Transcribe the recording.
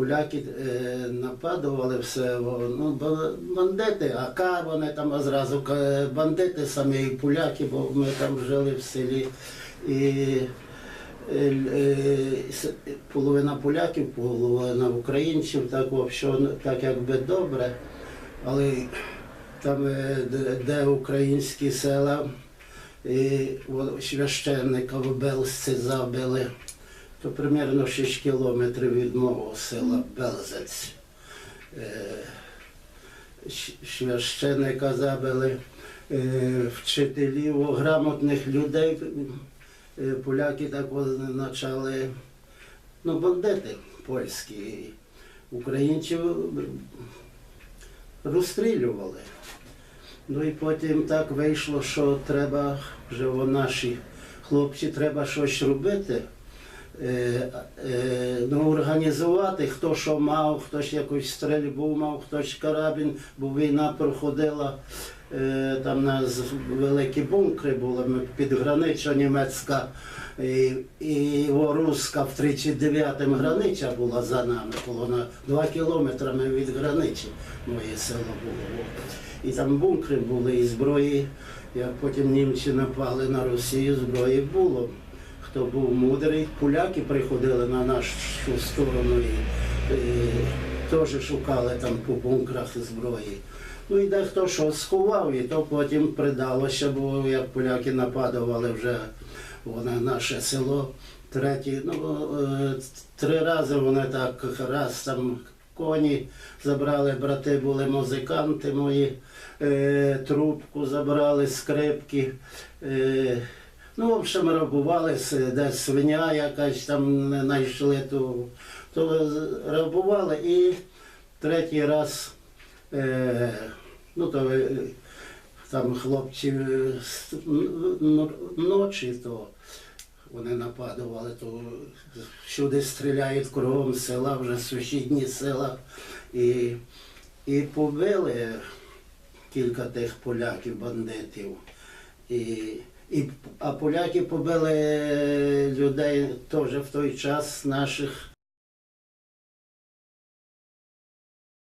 поляки е, нападували все, ну, бандити, АК, вони там зразу бандити самі і поляки, бо ми там жили в селі. І е, е, с- половина поляків, половина українців, так, що, так якби добре. Але там, е, де українські села, і священника в Белсці забили, то примерно 6 кілометрів від мого села Белзець. Е, Священника забили, е, вчителів, грамотних людей. Е, Поляки так от почали, ну, бандити польські, українців розстрілювали. Ну і потім так вийшло, що треба вже наші хлопці, треба щось робити. Е, е, ну, організувати, хто що мав, хтось якусь стрільбу мав, хтось карабін, бо війна проходила. Е, там у нас великі бункери були, ми під границя німецька і, і руська в 39-му границя була за нами, на 2 кілометри від границі моє село було. І там бункери були, і зброї. Як потім німці напали на Росію, зброї було. Хто був мудрий, поляки приходили на нашу сторону і, і теж шукали там по бункерах зброї. Ну і дехто що сховав, і то потім придалося, бо як поляки нападували вже на наше село. Третій, ну, е, три рази вони так, раз там коні забрали, брати були музиканти мої, е, трубку забрали, скрипки. Е, ну, в общем, рабували, десь свиня якась там знайшли, то, то рабували і третій раз. Е, ну, то е, там хлопці е, ночі, то вони нападували, то всюди стріляють кругом села, вже сусідні села. І, і побили кілька тих поляків, бандитів. І, і, а поляки побили людей теж в той час наших